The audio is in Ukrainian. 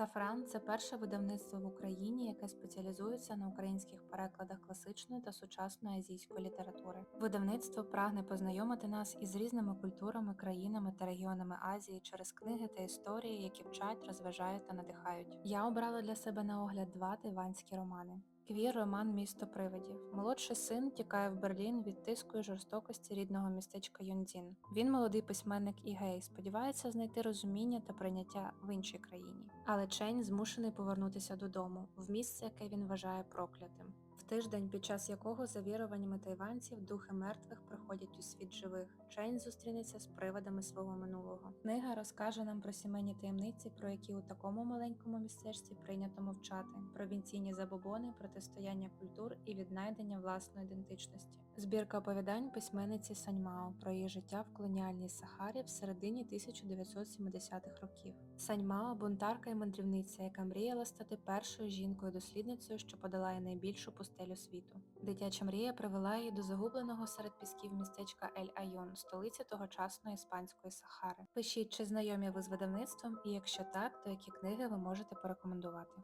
Сафран це перше видавництво в Україні, яке спеціалізується на українських перекладах класичної та сучасної азійської літератури. Видавництво прагне познайомити нас із різними культурами, країнами та регіонами Азії через книги та історії, які вчать, розважають та надихають. Я обрала для себе на огляд два тайванські романи. Квір роман Місто привидів. Молодший син тікає в Берлін від тиску і жорстокості рідного містечка Юндзін. Він молодий письменник і гей, сподівається знайти розуміння та прийняття в іншій країні. Але Чень змушений повернутися додому, в місце, яке він вважає проклятим. Тиждень, під час якого, за віруваннями тайванців, духи мертвих приходять у світ живих. Чейн зустрінеться з привидами свого минулого. Книга розкаже нам про сімейні таємниці, про які у такому маленькому містечці прийнято мовчати, провінційні забобони, протистояння культур і віднайдення власної ідентичності. Збірка оповідань письменниці Саньмао про її життя в колоніальній Сахарі в середині 1970-х років. Саньмао бунтарка і мандрівниця, яка мріяла стати першою жінкою-дослідницею, що подолає найбільшу пустелю світу. Дитяча мрія привела її до загубленого серед пісків містечка Ель Айон, столиці тогочасної іспанської Сахари. Пишіть, чи знайомі ви з видавництвом, і якщо так, то які книги ви можете порекомендувати.